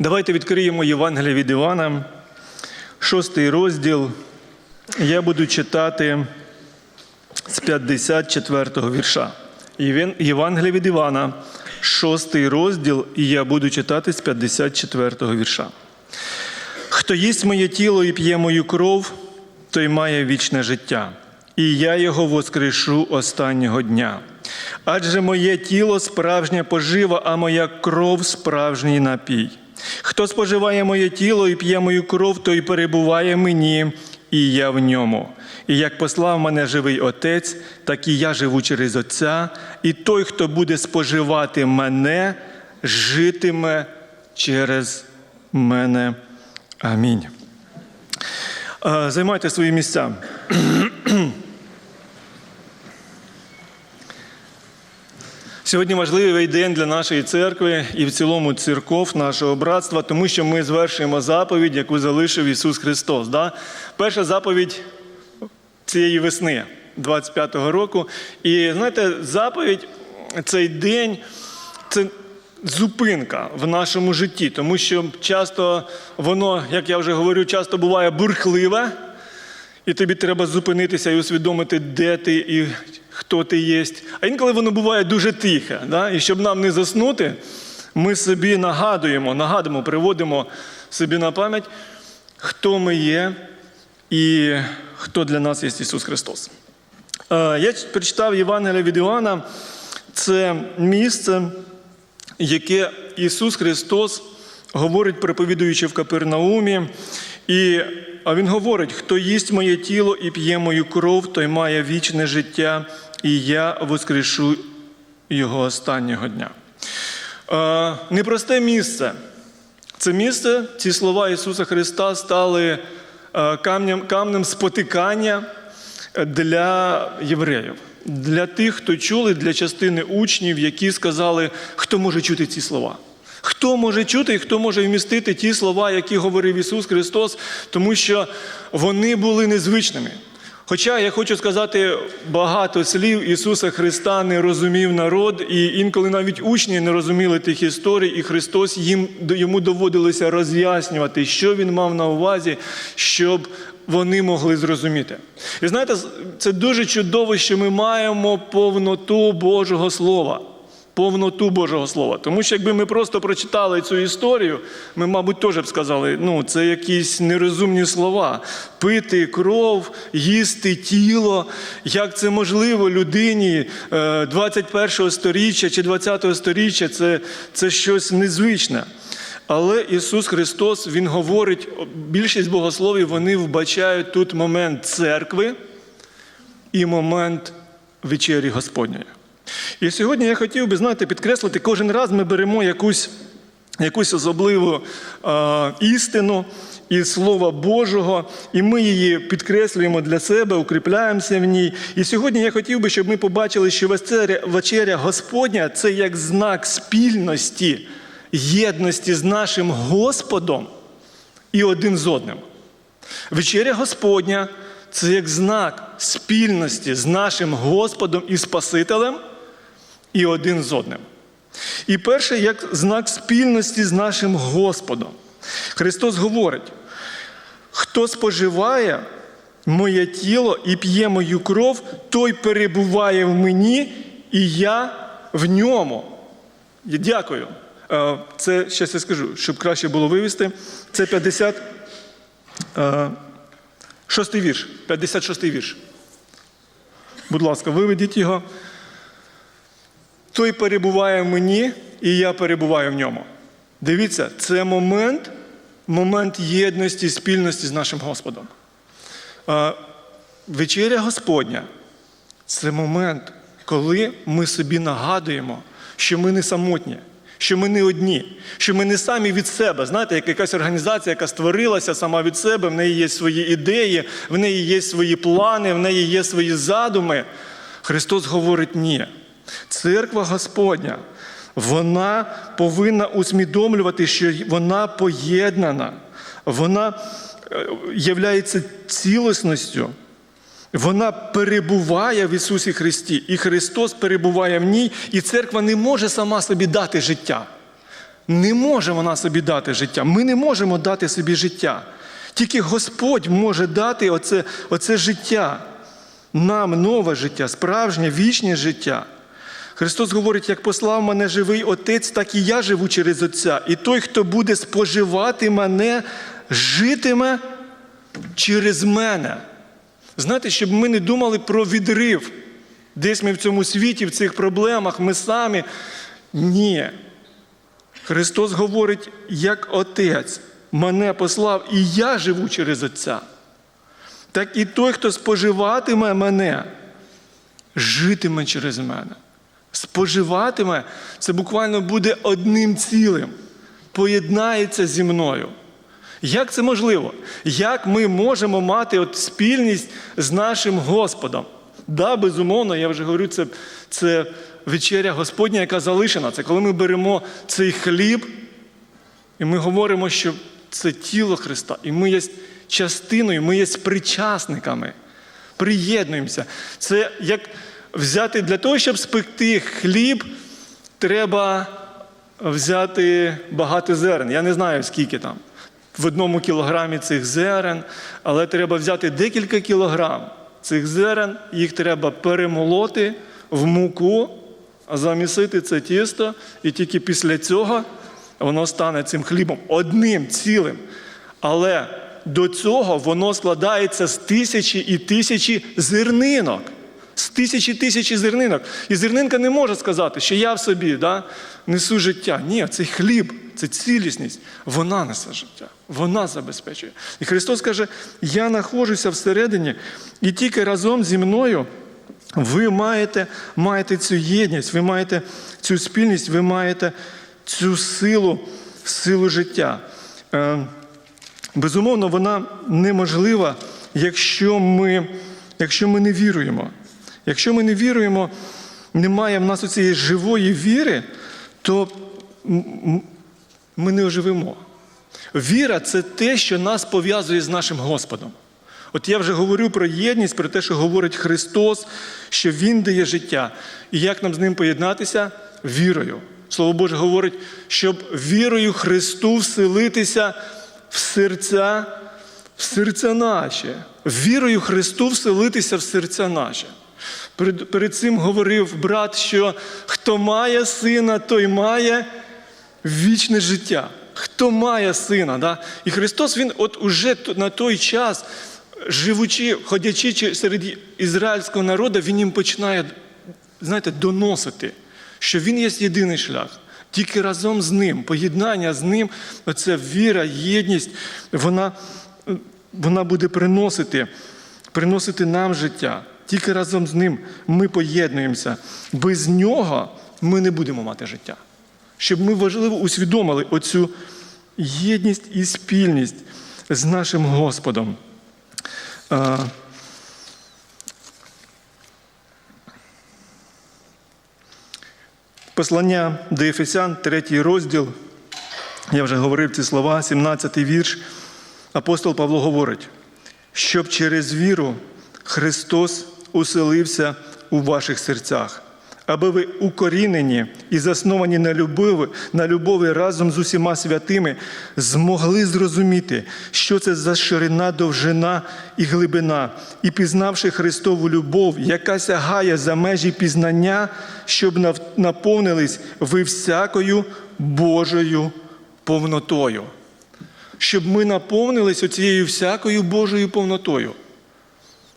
Давайте відкриємо Євангеліє від Івана, шостий розділ. Я буду читати з 54-го вірша. Євангеліє від Івана, шостий розділ, і я буду читати з 54-го вірша. Хто їсть моє тіло і п'є мою кров, той має вічне життя, і я його воскрешу останнього дня. Адже моє тіло справжня пожива, а моя кров справжній напій. Хто споживає моє тіло і п'є мою кров, той перебуває мені, і я в ньому. І як послав мене живий Отець, так і я живу через Отця, і той, хто буде споживати мене, житиме через мене. Амінь. Е, Займайте свої місця. Сьогодні важливий день для нашої церкви і в цілому церков нашого братства, тому що ми звершуємо заповідь, яку залишив Ісус Христос. Да? Перша заповідь цієї весни 25-го року. І знаєте, заповідь цей день це зупинка в нашому житті, тому що часто воно, як я вже говорю, часто буває бурхливе, і тобі треба зупинитися і усвідомити, де ти і хто ти є. А інколи воно буває дуже тихе. Да? І щоб нам не заснути, ми собі нагадуємо, нагадуємо, приводимо собі на пам'ять, хто ми є і хто для нас є Ісус Христос. Е, Я прочитав Євангелія від Іоанна. Це місце, яке Ісус Христос говорить, проповідуючи в Капернаумі. І а Він говорить: хто їсть моє тіло і п'є мою кров, той має вічне життя, і я воскрешу його останнього дня. Е, Непросте місце. Це місце, ці слова Ісуса Христа стали е, камнем, камнем спотикання для євреїв, для тих, хто чули, для частини учнів, які сказали, хто може чути ці слова. Хто може чути і хто може вмістити ті слова, які говорив Ісус Христос, тому що вони були незвичними. Хоча я хочу сказати, багато слів Ісуса Христа не розумів народ, і інколи навіть учні не розуміли тих історій, і Христос їм йому доводилося роз'яснювати, що він мав на увазі, щоб вони могли зрозуміти. І знаєте, це дуже чудово, що ми маємо повноту Божого Слова. Повноту Божого Слова. Тому що якби ми просто прочитали цю історію, ми, мабуть, теж б сказали, ну, це якісь нерозумні слова. Пити кров, їсти тіло. Як це можливо людині 21-го сторіччя чи 20 сторіччя, це, це щось незвичне. Але Ісус Христос, Він говорить, більшість богословів вони вбачають тут момент церкви і момент вечері Господньої. І сьогодні я хотів би, знаєте, підкреслити, кожен раз ми беремо якусь, якусь особливу е, істину із Слова Божого, і ми її підкреслюємо для себе, укріпляємося в ній. І сьогодні я хотів би, щоб ми побачили, що вечеря, Господня це як знак спільності, єдності з нашим Господом і один з одним. Вечеря Господня це як знак спільності з нашим Господом і Спасителем і один з одним. І перше, як знак спільності з нашим Господом. Христос говорить: хто споживає моє тіло і п'є мою кров, той перебуває в мені, і я в ньому. Дякую. Е, Це зараз я скажу, щоб краще було вивести. Це 50. е, вірш, 56-й вірш. Будь ласка, виведіть його. Той перебуває в мені, і я перебуваю в ньому. Дивіться, це момент, момент єдності, спільності з нашим Господом. Вечеря Господня це момент, коли ми собі нагадуємо, що ми не самотні, що ми не одні, що ми не самі від себе. Знаєте, як якась організація, яка створилася сама від себе, в неї є свої ідеї, в неї є свої плани, в неї є свої задуми. Христос говорить ні. Церква Господня, вона повинна усвідомлювати, що вона поєднана, вона є цілісністю. Вона перебуває в Ісусі Христі, і Христос перебуває в ній, і церква не може сама собі дати життя. Не може вона собі дати життя. Ми не можемо дати собі життя. Тільки Господь може дати оце, оце життя, нам нове життя, справжнє вічне життя. Христос говорить, як послав мене живий Отець, так і я живу через Отця. І той, хто буде споживати мене, житиме через мене. Знаєте, щоб ми не думали про відрив. Десь ми в цьому світі, в цих проблемах, ми самі. Ні. Христос говорить, як Отець мене послав, і я живу через Отця. Так і той, хто споживатиме мене, житиме через мене. Споживатиме це буквально буде одним цілим, поєднається зі мною. Як це можливо? Як ми можемо мати от спільність з нашим Господом? Да, безумовно, я вже говорю, це, це вечеря Господня, яка залишена. Це коли ми беремо цей хліб, і ми говоримо, що це тіло Христа, і ми є частиною, ми є причасниками, приєднуємося. Це як взяти для того, щоб спекти хліб, треба взяти багато зерен. Я не знаю, скільки там. В одному кілограмі цих зерен, але треба взяти декілька кілограм цих зерен, їх треба перемолоти в муку, замісити це тісто, і тільки після цього воно стане цим хлібом одним цілим. Але до цього воно складається з тисячі і тисячі зернинок. З тисячі тисячі зернинок. І зернинка не може сказати, що я в собі да, несу життя. Ні, цей хліб, це цілісність, вона несе життя, вона забезпечує. І Христос каже: я знаходжуся всередині, і тільки разом зі мною ви маєте, маєте цю єдність, ви маєте цю спільність, ви маєте цю силу, силу життя. Е, Безумовно, вона неможлива, якщо ми, якщо ми не віруємо. Якщо ми не віруємо, немає в нас цієї живої віри, то ми не оживемо. Віра це те, що нас пов'язує з нашим Господом. От я вже говорю про єдність, про те, що говорить Христос, що Він дає життя. І як нам з ним поєднатися? Вірою. Слово Боже говорить, щоб вірою Христу вселитися в серця, в серця наші. Вірою Христу вселитися в серця наші. Перед, перед цим говорив брат, що хто має сина, той має вічне життя. Хто має сина. Да? І Христос, Він от уже на той час, живучи, ходячи серед ізраїльського народу, Він їм починає, знаєте, доносити, що Він є єдиний шлях. Тільки разом з ним, поєднання з ним, оця віра, єдність, вона, вона буде приносити, приносити нам життя. Тільки разом з ним ми поєднуємося. Без нього ми не будемо мати життя. Щоб ми важливо усвідомили оцю єдність і спільність з нашим Господом. Послання до Ефесян, третій розділ. Я вже говорив ці слова, 17-й вірш. Апостол Павло говорить, щоб через віру Христос уселився у ваших серцях, аби ви укорінені і засновані на любові, на любові разом з усіма святими, змогли зрозуміти, що це за ширина, довжина і глибина, і пізнавши Христову любов, яка сягає за межі пізнання, щоб наповнились ви всякою Божою повнотою. Щоб ми наповнились оцією всякою Божою повнотою.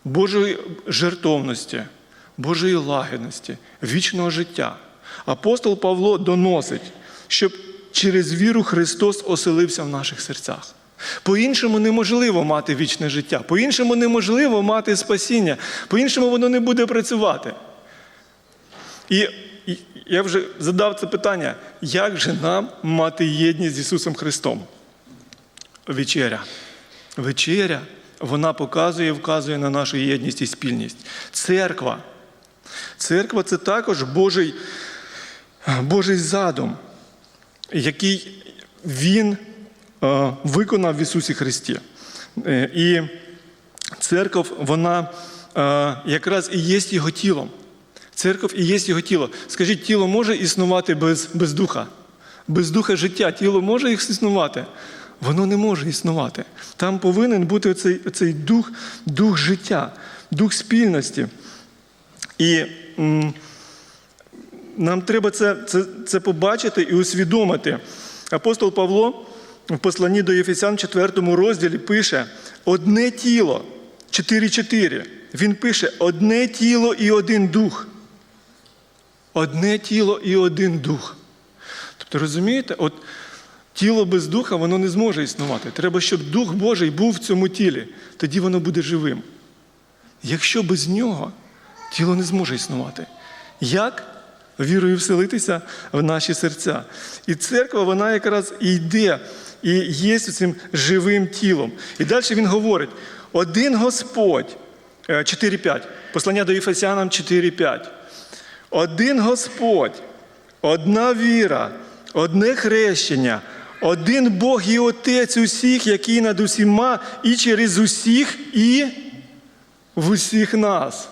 Божої жертовності, Божої лагідності, вічного життя. Апостол Павло доносить, щоб через віру Христос оселився в наших серцях. По-іншому неможливо мати вічне життя, по-іншому неможливо мати спасіння, по-іншому воно не буде працювати. І я вже задав це питання, як же нам мати єдність з Ісусом Христом? Вечеря. Вечеря вона показує, і вказує на нашу єдність і спільність. Церква. Церква це також Божий, Божий задум, який Він е, виконав в Ісусі Христі. Е, і церква, вона е, якраз і є його тілом. Церква і є його тіло. Скажіть, тіло може існувати без, без духа? Без духа життя тіло може існувати? Воно не може існувати. Там повинен бути оцей, оцей дух, дух життя, дух спільності. І м, нам треба це, це, це побачити і усвідомити. Апостол Павло в посланні до Єфесян 4 розділі пише одне тіло 4.4. Він пише одне тіло і один дух. Одне тіло і один дух. Тобто, розумієте, от тіло без духа воно не зможе існувати. Треба, щоб Дух Божий був в цьому тілі, тоді воно буде живим. Якщо без нього тіло не зможе існувати. Як? Вірою вселитися в наші серця. І церква, вона якраз йде, і є цим живим тілом. І далі він говорить: один Господь, е, 4.5, послання до Єфесянам 4.5. Один Господь, одна віра, одне хрещення, один Бог і Отець усіх, який над усіма, і через усіх, і в усіх нас.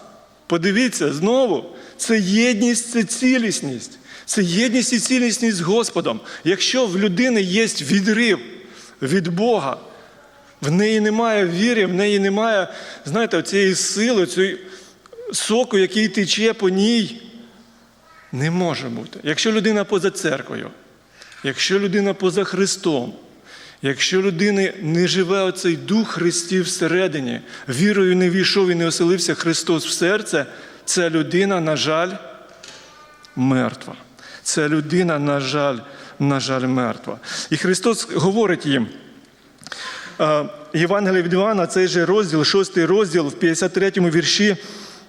Подивіться знову, це єдність, це цілісність. Це єдність і цілісність з Господом. Якщо в людини є відрив від Бога, в неї немає віри, в неї немає, знаєте, цієї сили, цієї соку, який тече по ній, не може бути. Якщо людина поза церквою, якщо людина поза Христом, якщо людини не живе оцей дух Христів всередині, вірою не війшов і не оселився Христос в серце, ця людина, на жаль, мертва. Ця людина, на жаль, на жаль, мертва. І Христос говорить їм. Е, Євангелія від Івана, цей же розділ, шостий розділ, в 53-му вірші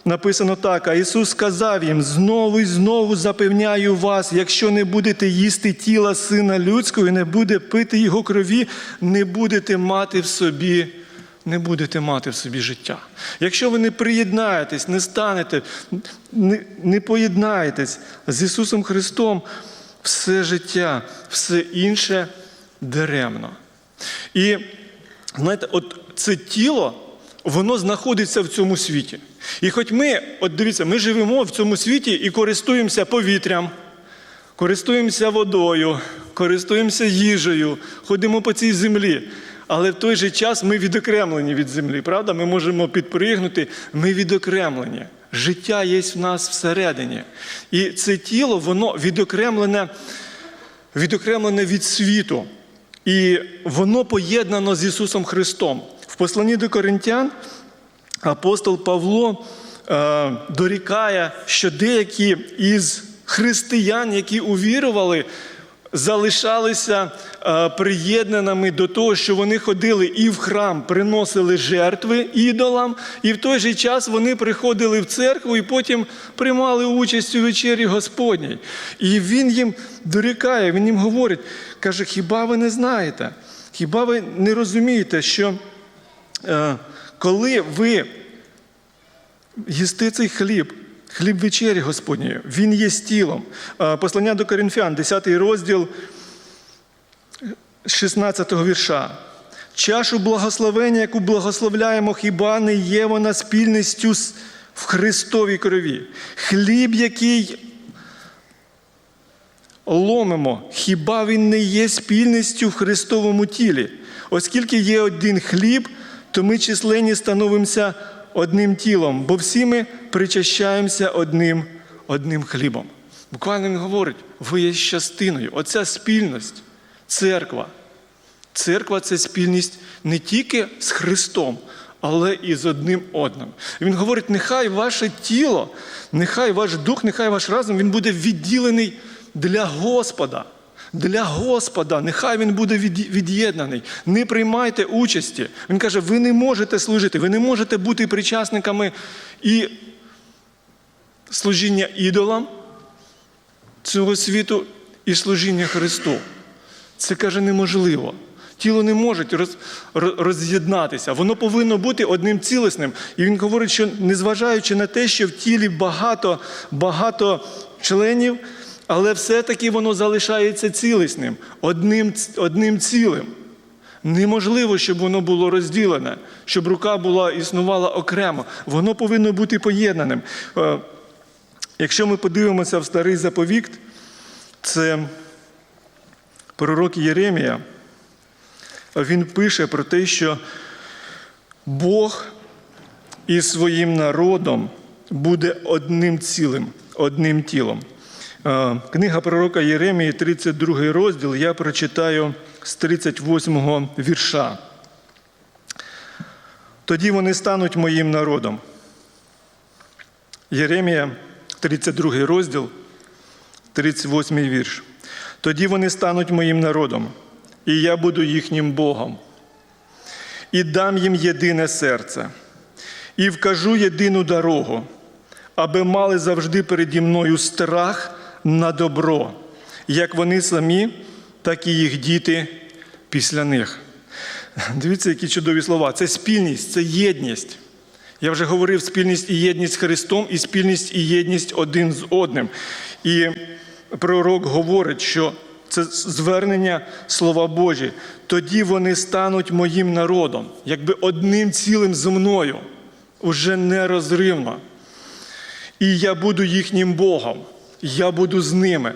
написано так: а Ісус сказав їм: знову і знову запевняю вас, якщо не будете їсти тіла Сина Людського і не буде пити Його крові, не будете мати в собі. Не будете мати в собі життя. Якщо ви не приєднаєтесь, не станете, не, не поєднаєтесь з Ісусом Христом, все життя, все інше даремно. І знаєте, от це тіло, воно знаходиться в цьому світі. І хоч ми, от дивіться, ми живемо в цьому світі і користуємося повітрям, користуємося водою, користуємося їжею, ходимо по цій землі. Але в той же час ми відокремлені від землі, правда? Ми можемо підпригнути, ми відокремлені. Життя є в нас всередині. І це тіло, воно відокремлене, відокремлене від світу. І воно поєднано з Ісусом Христом. В посланні до Коринтян апостол Павло е, дорікає, що деякі із християн, які увірували, залишалися е, приєднаними до того, що вони ходили і в храм, приносили жертви ідолам, і в той же час вони приходили в церкву і потім приймали участь у вечері Господній. І він їм дорікає, він їм говорить, каже: хіба ви не знаєте? Хіба ви не розумієте, що коли ви їсти цей хліб, хліб вечері Господньої, він є тілом. Е, Послання до Коринфян, 10 розділ 16 вірша. Чашу благословення, яку благословляємо, хіба не є вона спільністю в Христовій крові. Хліб, який ломимо, хіба він не є спільністю в Христовому тілі? Оскільки є один хліб, то ми численні становимося одним тілом, бо всі ми причащаємося одним, одним хлібом. Буквально він говорить, ви є частиною. Оця спільність, церква. Церква це спільність не тільки з Христом, але і з одним одним. Він говорить: нехай ваше тіло, нехай ваш дух, нехай ваш разум він буде відділений для Господа. Для Господа, нехай він буде від'єднаний. Не приймайте участі. Він каже, ви не можете служити, ви не можете бути причасниками і служіння ідолам цього світу, і служіння Христу. Це каже неможливо. Тіло не може роз, роз- роз'єднатися. Воно повинно бути одним цілісним. І він говорить, що незважаючи на те, що в тілі багато, багато членів, але все-таки воно залишається цілісним, одним, одним цілим. Неможливо, щоб воно було розділене, щоб рука була існувала окремо. Воно повинно бути поєднаним. Е, Якщо ми подивимося в старий заповіт, це пророк Єремія, він пише про те, що Бог із своїм народом буде одним цілим, одним тілом. Книга пророка Єремії, 32 розділ, я прочитаю з 38 вірша. Тоді вони стануть моїм народом. Єремія, 32 розділ, 38 вірш. Тоді вони стануть моїм народом, і я буду їхнім Богом. І дам їм єдине серце, і вкажу єдину дорогу, аби мали завжди переді мною страх на добро, як вони самі, так і їх діти після них. Дивіться, які чудові слова. Це спільність, це єдність. Я вже говорив спільність і єдність з Христом, і спільність і єдність один з одним. І пророк говорить, що це звернення слова Божі. Тоді вони стануть моїм народом, якби одним цілим зі мною, уже нерозривно. І я буду їхнім Богом, я буду з ними.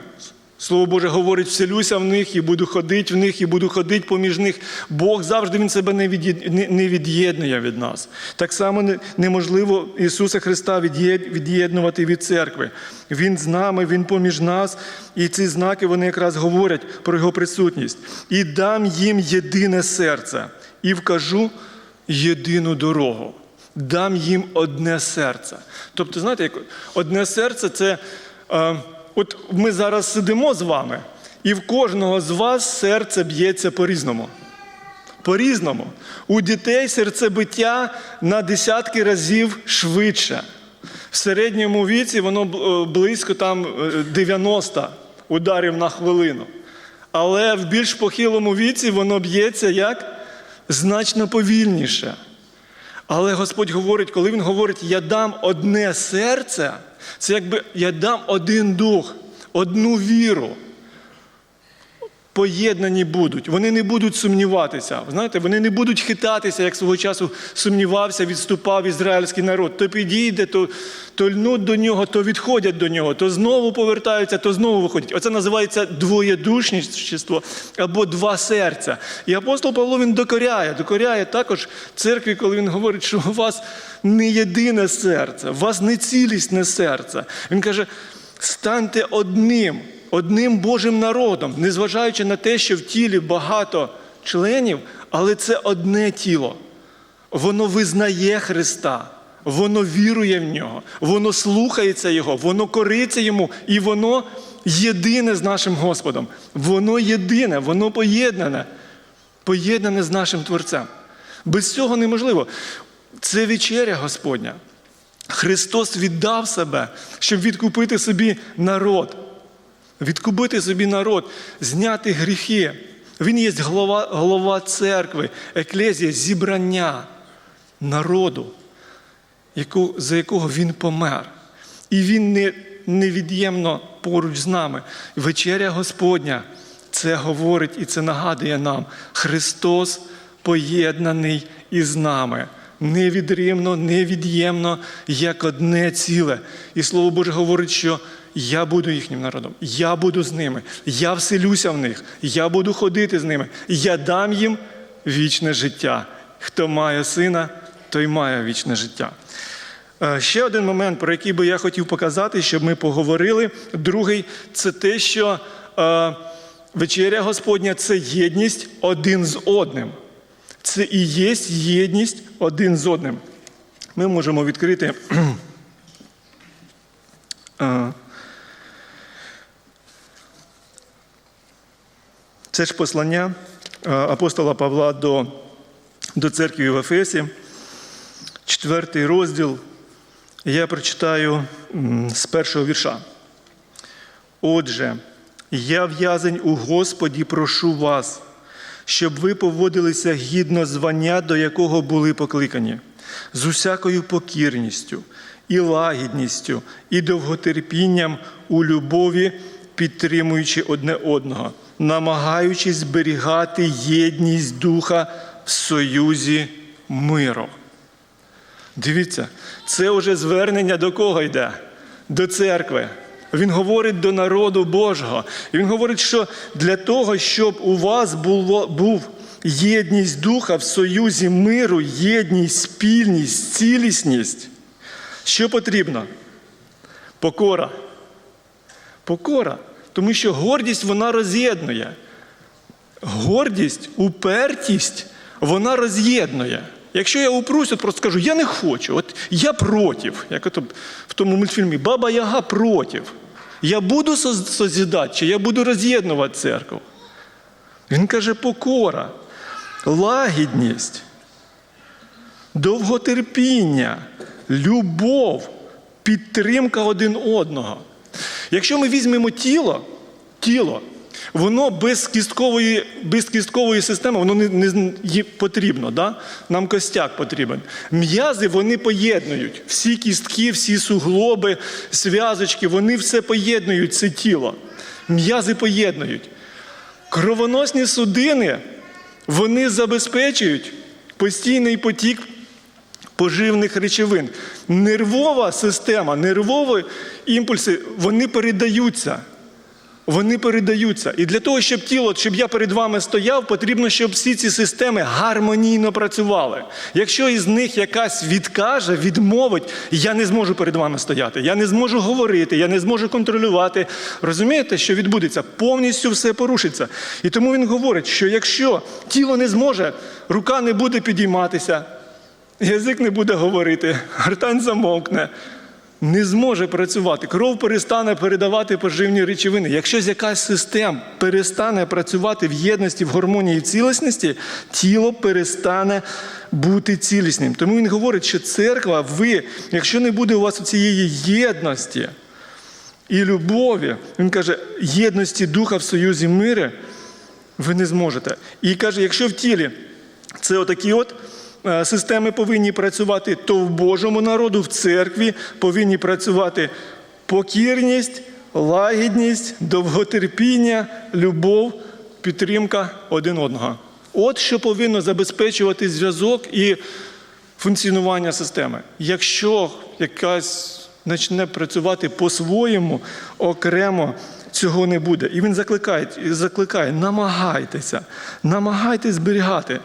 Слово Боже говорить, вселюся в них і буду ходити в них, і буду ходити поміж них. Бог завжди Він себе не від'єд- не- не від'єднує від нас. Так само не- неможливо Ісуса Христа від'єд- від'єднувати від церкви. Він з нами, Він поміж нас, і ці знаки вони якраз говорять про Його присутність. І дам їм єдине серце, і вкажу єдину дорогу. Дам їм одне серце. Тобто, знаєте, як одне серце це. Е, От ми зараз сидимо з вами, і в кожного з вас серце б'ється по-різному. По-різному. У дітей серцебиття на десятки разів швидше. В середньому віці воно е, близько там е, 90 ударів на хвилину. Але в більш похилому віці воно б'ється як значно повільніше. Але Господь говорить, коли Він говорить, я дам одне серце, це якби я дам один дух, одну віру. Поєднані будуть, вони не будуть сумніватися. Знаєте, вони не будуть хитатися, як свого часу сумнівався, відступав ізраїльський народ. То підійде, то, то льнуть до нього, то відходять до нього, то знову повертаються, то знову виходять. Оце називається двоєдушність або два серця. І апостол Павло він докоряє, докоряє також церкві, коли він говорить, що у вас не єдине серце, у вас не цілісне серце. Він каже: станьте одним одним Божим народом, незважаючи на те, що в тілі багато членів, але це одне тіло. Воно визнає Христа, воно вірує в нього, воно слухається Його, воно кориться йому, і воно єдине з нашим Господом. Воно єдине, воно поєднане, поєднане з нашим Творцем. Без цього неможливо. Це вечеря Господня. Христос віддав себе, щоб відкупити собі народ відкупити собі народ, зняти гріхи. Він є голова, голова церкви, еклезія, зібрання народу, яку, за якого він помер. І він не, невід'ємно поруч з нами. Вечеря Господня це говорить і це нагадує нам. Христос поєднаний із нами. Невідривно, невід'ємно, як одне ціле. І Слово Боже говорить, що я буду їхнім народом, я буду з ними, я вселюся в них, я буду ходити з ними, я дам їм вічне життя. Хто має сина, той має вічне життя. Е, Ще один момент, про який би я хотів показати, щоб ми поговорили. Другий це те, що е, вечеря Господня це єдність один з одним. Це і є єдність один з одним. Ми можемо відкрити. Це ж послання апостола Павла до, до церкви в Ефесі, четвертий розділ. Я прочитаю з першого вірша. Отже, я в'язень у Господі прошу вас, щоб ви поводилися гідно звання, до якого були покликані, з усякою покірністю і лагідністю, і довготерпінням у любові, підтримуючи одне одного, намагаючись зберігати єдність духа в союзі миру. Дивіться, це вже звернення до кого йде? До церкви. Він говорить до народу Божого. Він говорить, що для того, щоб у вас було, був єдність духа в союзі миру, єдність, спільність, цілісність, що потрібно? Покора. Покора. Тому що гордість вона роз'єднує. Гордість, упертість, вона роз'єднує. Якщо я упрусь, от просто скажу, я не хочу, от я проти, як от в тому мультфільмі Баба Яга проти. Я буду соз- созідати, чи я буду роз'єднувати церкву. Він каже, покора, лагідність, довготерпіння, любов, підтримка один одного. Якщо ми візьмемо тіло, тіло, воно без кісткової, без кісткової системи воно не, не потрібно. Да? Нам костяк потрібен. М'язи вони поєднують. Всі кістки, всі суглоби, зв'язочки, вони все поєднують це тіло. М'язи поєднують. Кровоносні судини вони забезпечують постійний потік поживних речовин. Нервова система, нервові імпульси, вони передаються. Вони передаються. І для того, щоб тіло, щоб я перед вами стояв, потрібно, щоб всі ці системи гармонійно працювали. Якщо із них якась відкаже, відмовить, я не зможу перед вами стояти. Я не зможу говорити, я не зможу контролювати. Розумієте, що відбудеться? Повністю все порушиться. І тому він говорить, що якщо тіло не зможе, рука не буде підійматися, язик не буде говорити, гортань замовкне. Не зможе працювати, кров перестане передавати поживні речовини. Якщо якась система перестане працювати в єдності, в гармонії, в цілісності, тіло перестане бути цілісним. Тому він говорить, що церква, ви, якщо не буде у вас цієї єдності і любові, він каже, єдності духа в союзі миру, ви не зможете. І каже, якщо в тілі це отакі от системи повинні працювати, то в Божому народу, в церкві повинні працювати покірність, лагідність, довготерпіння, любов, підтримка один одного. От що повинно забезпечувати зв'язок і функціонування системи. Якщо якась почне працювати по-своєму, окремо цього не буде. І він закликає, закликає намагайтеся, намагайтесь зберігати.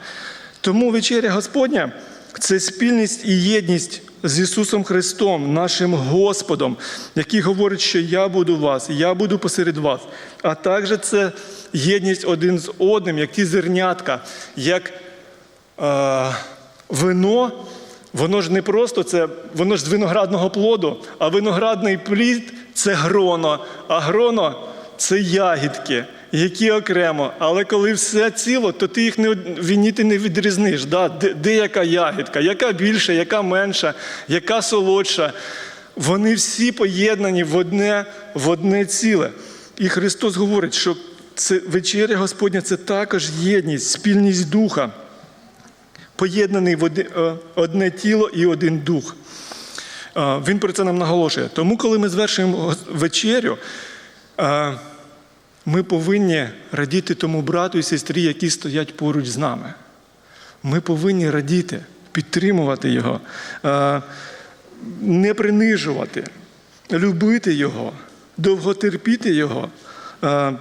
Тому вечеря Господня це спільність і єдність з Ісусом Христом, нашим Господом, який говорить, що я буду вас, я буду посеред вас. А також це єдність один з одним, як ті зернятка, як е, вино. Воно ж не просто це, воно ж з виноградного плоду, а виноградний плід це гроно, а гроно це ягідки, які окремо. Але коли все ціло, то ти їх не од- війні ти не відрізниш. Да? Де, де яка ягідка, яка більша, яка менша, яка солодша. Вони всі поєднані в одне, в одне ціле. І Христос говорить, що це вечеря Господня це також єдність, спільність духа поєднаний в е, одне тіло і один дух. Е, Він про це нам наголошує. Тому, коли ми звершуємо вечерю, е, ми повинні радіти тому брату і сестрі, які стоять поруч з нами. Ми повинні радіти, підтримувати його, е, не принижувати, любити його, довготерпіти його е,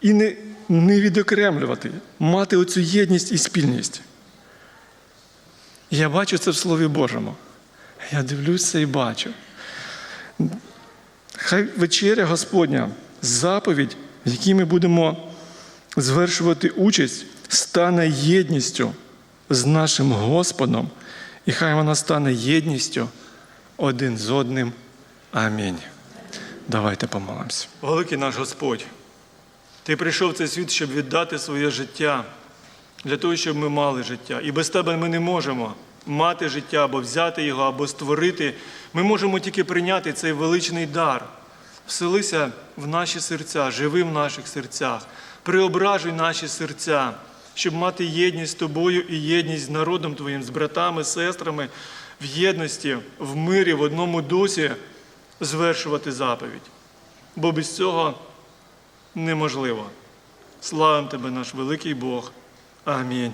і не, не відокремлювати, мати оцю єдність і спільність. Я бачу це в Слові Божому. Я дивлюся і бачу. Хай вечеря Господня, заповідь, в якій ми будемо звершувати участь, стане єдністю з нашим Господом, і хай вона стане єдністю один з одним. Амінь. Давайте помолимося. Великий наш Господь, Ти прийшов в цей світ, щоб віддати своє життя для того, щоб ми мали життя. І без тебе ми не можемо мати життя або взяти його, або створити. Ми можемо тільки прийняти цей величний дар. Вселися в наші серця, живи в наших серцях, преображуй наші серця, щоб мати єдність з тобою і єдність з народом Твоїм, з братами, сестрами, в єдності, в мирі, в одному дусі звершувати заповідь. Бо без цього неможливо. Славим тебе, наш великий Бог. Амінь.